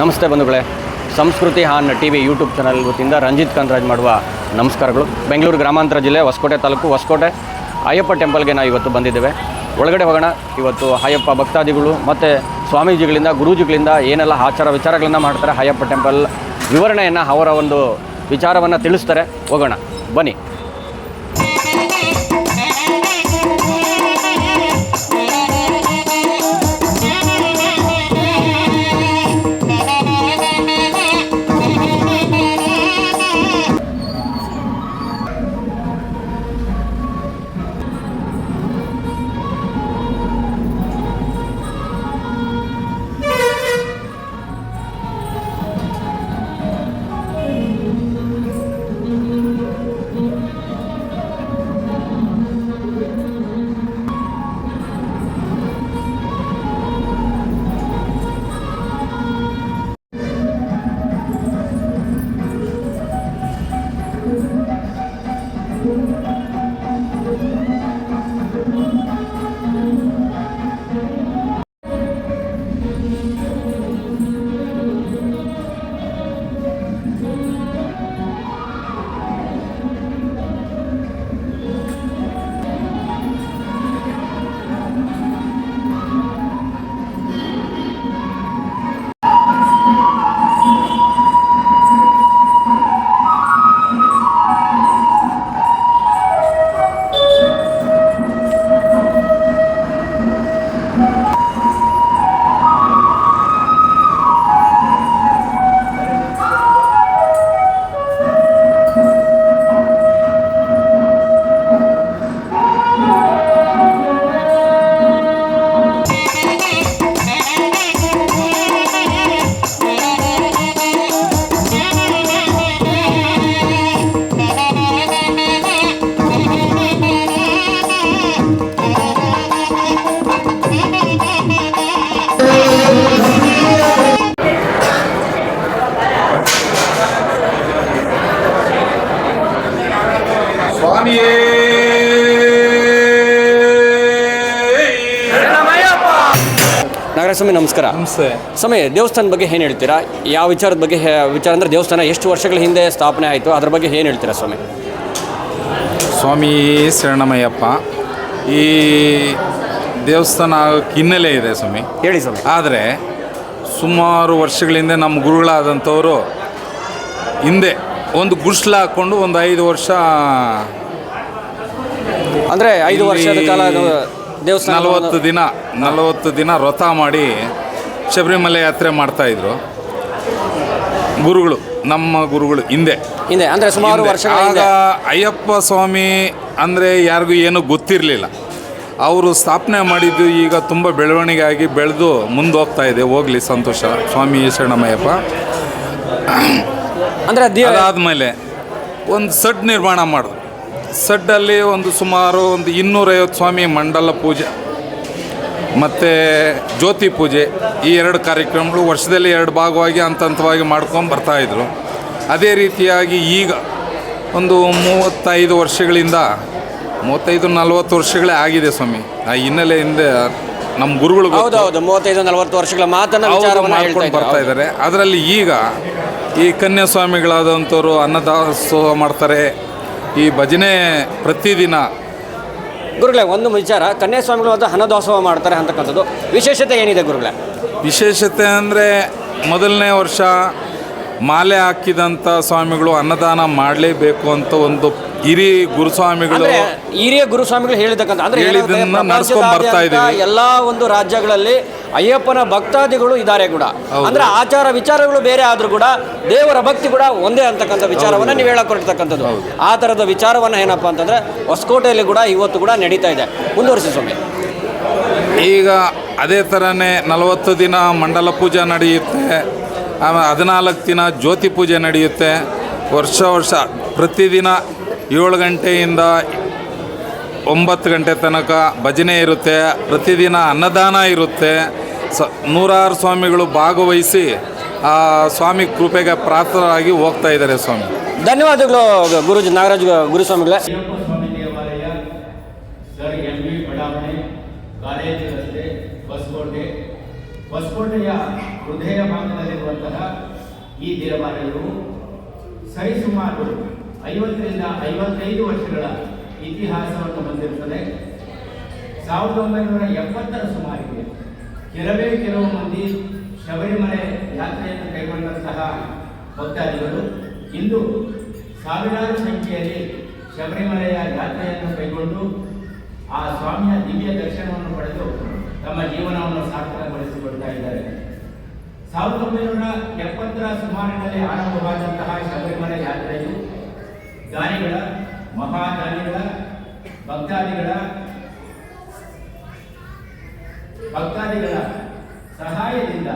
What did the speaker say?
ನಮಸ್ತೆ ಬಂಧುಗಳೇ. ಸಂಸ್ಕೃತಿ ಹಾನ್ ಟಿ ವಿ ಯೂಟ್ಯೂಬ್ ಚಾನಲ್ ವತಿಯಿಂದ ರಂಜಿತ್ ಕಾಂತರಾಜ್ ಮಾಡುವ ನಮಸ್ಕಾರಗಳು. ಬೆಂಗಳೂರು ಗ್ರಾಮಾಂತರ ಜಿಲ್ಲೆ ಹೊಸಕೋಟೆ ತಾಲೂಕು ಹೊಸಕೋಟೆ. ಅಯ್ಯಪ್ಪ ಟೆಂಪಲ್ಗೆ ನಾವು ಇವತ್ತು ಬಂದಿದ್ದೇವೆ. ಒಳಗಡೆ ಹೋಗೋಣ. ಇವತ್ತು ಅಯ್ಯಪ್ಪ ಭಕ್ತಾದಿಗಳು ಮತ್ತು ಸ್ವಾಮೀಜಿಗಳಿಂದ, ಗುರೂಜಿಗಳಿಂದ ಏನೆಲ್ಲ ಆಚಾರ ವಿಚಾರಗಳನ್ನು ಮಾಡ್ತಾರೆ ಅಯ್ಯಪ್ಪ ಟೆಂಪಲ್ ವಿವರಣೆಯನ್ನು, ಅವರ ಒಂದು ವಿಚಾರವನ್ನು ತಿಳಿಸ್ತಾರೆ. ಹೋಗೋಣ. ಬನ್ನಿ. ಸ್ವಾಮಿ ನಮಸ್ಕಾರ. ನಮಸ್ತೆ. ಸ್ವಾಮಿ ದೇವಸ್ಥಾನದ ಬಗ್ಗೆ ಏನು ಹೇಳ್ತೀರಾ? ಯಾವ ವಿಚಾರದ ಬಗ್ಗೆ ಹೇ- ವಿಚಾರ ಅಂದರೆ ದೇವಸ್ಥಾನ ಎಷ್ಟು ವರ್ಷಗಳ ಹಿಂದೆ ಸ್ಥಾಪನೆ ಆಯಿತು? ಅದ್ರ ಬಗ್ಗೆ ಏನು ಹೇಳ್ತೀರಾ ಸ್ವಾಮಿ? ಸ್ವಾಮಿ ಶರಣಮಯ್ಯಪ್ಪ ಈ ದೇವಸ್ಥಾನ ಆಗೋಕ್ಕೆ ಹಿನ್ನೆಲೆ ಇದೆ ಸ್ವಾಮಿ. ಹೇಳಿ ಸ್ವಾಮಿ. ಆದರೆ ಸುಮಾರು ವರ್ಷಗಳಿಂದ ನಮ್ಮ ಗುರುಗಳಾದಂಥವರು ಹಿಂದೆ ಒಂದು ಗುಡ್ಸ್ಲ ಹಾಕ್ಕೊಂಡು ಒಂದು ಐದು ವರ್ಷ ಅಂದರೆ ಐದು ವರ್ಷದ ಕಾಲ ಅದು ದೇವಸ್ಥಾನ ನಲವತ್ತು ದಿನ ನಲವತ್ತು ದಿನ ವ್ರತ ಮಾಡಿ ಶಬರಿಮಲೆ ಯಾತ್ರೆ ಮಾಡ್ತಾಯಿದ್ರು ಗುರುಗಳು ನಮ್ಮ ಗುರುಗಳು ಹಿಂದೆ. ಹಿಂದೆ ಅಂದರೆ ಸುಮಾರು ಹಿಂದೆ. ವರ್ಷಗಳ ಆಗ ಹಿಂದೆ ಅಯ್ಯಪ್ಪ ಸ್ವಾಮಿ ಅಂದರೆ ಯಾರಿಗೂ ಏನೂ ಗೊತ್ತಿರಲಿಲ್ಲ. ಅವರು ಸ್ಥಾಪನೆ ಮಾಡಿದ್ದು ಈಗ ತುಂಬ ಬೆಳವಣಿಗೆ ಆಗಿ ಬೆಳೆದು ಮುಂದೆ ಹೋಗ್ತಾ ಇದೆ. ಹೋಗಲಿ ಸಂತೋಷ ಸ್ವಾಮಿ ಶರಣಮಯ್ಯಪ್ಪ. ಅಂದರೆ ದೇ ಅದಾದಮೇಲೆ ಒಂದು ಸಡ್ ನಿರ್ಮಾಣ ಮಾಡಿದ್ರು ಸಡ್ಡಲ್ಲಿ ಒಂದು ಸುಮಾರು ಒಂದು ಇನ್ನೂರೈವತ್ತು ಸ್ವಾಮಿ ಮಂಡಲ ಪೂಜೆ ಮತ್ತು ಜ್ಯೋತಿ ಪೂಜೆ ಈ ಎರಡು ಕಾರ್ಯಕ್ರಮಗಳು ವರ್ಷದಲ್ಲಿ ಎರಡು ಭಾಗವಾಗಿ ಹಂತ ಹಂತವಾಗಿ ಮಾಡ್ಕೊಂಡು ಬರ್ತಾಯಿದ್ರು ಅದೇ ರೀತಿಯಾಗಿ ಈಗ ಒಂದು ಮೂವತ್ತೈದು ವರ್ಷಗಳಿಂದ ಮೂವತ್ತೈದು ನಲವತ್ತು ವರ್ಷಗಳೇ ಆಗಿದೆ ಸ್ವಾಮಿ. ಆ ಹಿನ್ನೆಲೆಯಿಂದ ನಮ್ಮ ಗುರುಗಳು ಮೂವತ್ತೈದು ನಲವತ್ತು ವರ್ಷಗಳ ಮಾತನ್ನ ಮಾಡ್ಕೊಂಡು ಬರ್ತಾ ಇದ್ದಾರೆ ಇದ್ದಾರೆ. ಅದರಲ್ಲಿ ಈಗ ಈ ಕನ್ಯಾಸ್ವಾಮಿಗಳಾದಂಥವ್ರು ಅನ್ನದಾಸೋಹ ಮಾಡ್ತಾರೆ ಈ ಭಜನೆ ಪ್ರತಿದಿನ. ಗುರುಗಳೇ ಒಂದು ವಿಚಾರ. ಕನ್ಯಾಸ್ವಾಮಿಗಳು ಅಂತ ಹಣದಾಸೋಹ ಮಾಡ್ತಾರೆ ಅಂತಕ್ಕಂಥದ್ದು. ವಿಶೇಷತೆ ಏನಿದೆ ಗುರುಗಳೇ? ವಿಶೇಷತೆ ಅಂದರೆ ಮೊದಲನೇ ವರ್ಷ ಮಾಲೆ ಹಾಕಿದಂಥ ಸ್ವಾಮಿಗಳು ಅನ್ನದಾನ ಮಾಡಲೇಬೇಕು ಅಂತ ಒಂದು ಹಿರಿಯ ಗುರುಸ್ವಾಮಿಗಳು ಹಿರಿಯ ಗುರುಸ್ವಾಮಿಗಳು ಹೇಳಿದಕ್ಕಂಥ ಅಂದ್ರೆ ಹೇಳಿದ್ದನ್ನ ನಡೆಸ್ಕೊಂಡು ಬರ್ತಾ ಇದ್ದೀವಿ ಎಲ್ಲ ಒಂದು ರಾಜ್ಯಗಳಲ್ಲಿ ಅಯ್ಯಪ್ಪನ ಭಕ್ತಾದಿಗಳು ಇದ್ದಾರೆ ಕೂಡ. ಅಂದ್ರೆ ಆಚಾರ ವಿಚಾರಗಳು ಬೇರೆ ಆದ್ರೂ ಕೂಡ ದೇವರ ಭಕ್ತಿ ಕೂಡ ಒಂದೇ ಅಂತಕ್ಕಂಥ ವಿಚಾರವನ್ನ ನೀವು ಹೇಳಕ್ ಹೊರಟಕ್ಕಂಥದ್ದು ಆ ತರದ ವಿಚಾರವನ್ನ ಏನಪ್ಪಾ ಅಂತಂದ್ರೆ ಹೊಸಕೋಟೆಯಲ್ಲಿ ಕೂಡ ಇವತ್ತು ಕೂಡ ನಡೀತಾ ಇದೆ. ಮುಂದುವರಿಸಿ ಸ್ವಾಮಿ. ಈಗ ಅದೇ ತರನೇ ನಲವತ್ತು ದಿನ ಮಂಡಲ ಪೂಜೆ ನಡೆಯುತ್ತೆ ಆಮೇಲೆ ಹದಿನಾಲ್ಕು ದಿನ ಜ್ಯೋತಿ ಪೂಜೆ ನಡೆಯುತ್ತೆ. ವರ್ಷ ವರ್ಷ ಪ್ರತಿದಿನ ಏಳು ಗಂಟೆಯಿಂದ ಒಂಬತ್ತು ಗಂಟೆ ತನಕ ಭಜನೆ ಇರುತ್ತೆ ಪ್ರತಿದಿನ ಅನ್ನದಾನ ಇರುತ್ತೆ. ಸ ನೂರಾರು ಸ್ವಾಮಿಗಳು ಭಾಗವಹಿಸಿ ಆ ಸ್ವಾಮಿ ಕೃಪೆಗೆ ಪ್ರಾರ್ಥರಾಗಿ ಹೋಗ್ತಾ ಇದ್ದಾರೆ ಸ್ವಾಮಿ. ಧನ್ಯವಾದಗಳು ಗುರುಜಿ ನಾಗರಾಜ್ ಗುರುಸ್ವಾಮಿಗಳೇ. ಸರ್ ಎಂ ಬಿ ಬಡಾವಣೆ ಕಾಲೇಜು ರಸ್ತೆ ಹೊಸಕೋಟೆ ಹೊಸಕೋಟೆಯ ಹೃದಯ ಭಾಗದಲ್ಲಿರುವಂತಹ ಈ ದೇವಾಲಯವು ಸರಿಸುಮಾರು ಐವತ್ತರಿಂದ ಐವತ್ತೈದು ವರ್ಷಗಳ ಇತಿಹಾಸವನ್ನು ಹೊಂದಿರುತ್ತದೆ. ಸಾವಿರದ ಒಂಬೈನೂರ ಎಪ್ಪತ್ತರ ಸುಮಾರಿಗೆ ಕೆಲವೇ ಕೆಲವು ಮಂದಿ ಶಬರಿಮಲೆ ಯಾತ್ರೆಯನ್ನು ಕೈಗೊಂಡಂತಹ ಭಕ್ತಾದಿಗಳು ಇಂದು ಸಾವಿರಾರು ಸಂಖ್ಯೆಯಲ್ಲಿ ಶಬರಿಮಲೆಯ ಯಾತ್ರೆಯನ್ನು ಕೈಗೊಂಡು ಆ ಸ್ವಾಮಿಯ ದಿವ್ಯ ದರ್ಶನವನ್ನು ಪಡೆದು ತಮ್ಮ ಜೀವನವನ್ನು ಸಾರ್ಥಕಗೊಳಿಸಿಕೊಳ್ತಾ ಇದ್ದಾರೆ. ಸಾವಿರದ ಒಂಬೈನೂರ ಎಪ್ಪತ್ತರ ಸುಮಾರಿನಲ್ಲಿ ಆರಂಭವಾದಂತಹ ಶಬರಿಮಲೆ ಯಾತ್ರೆಯು ದಾನಿಗಳ, ಮಹಾದಾನಿಗಳ, ಭಕ್ತಾದಿಗಳ ಭಕ್ತಾದಿಗಳ ಸಹಾಯದಿಂದ.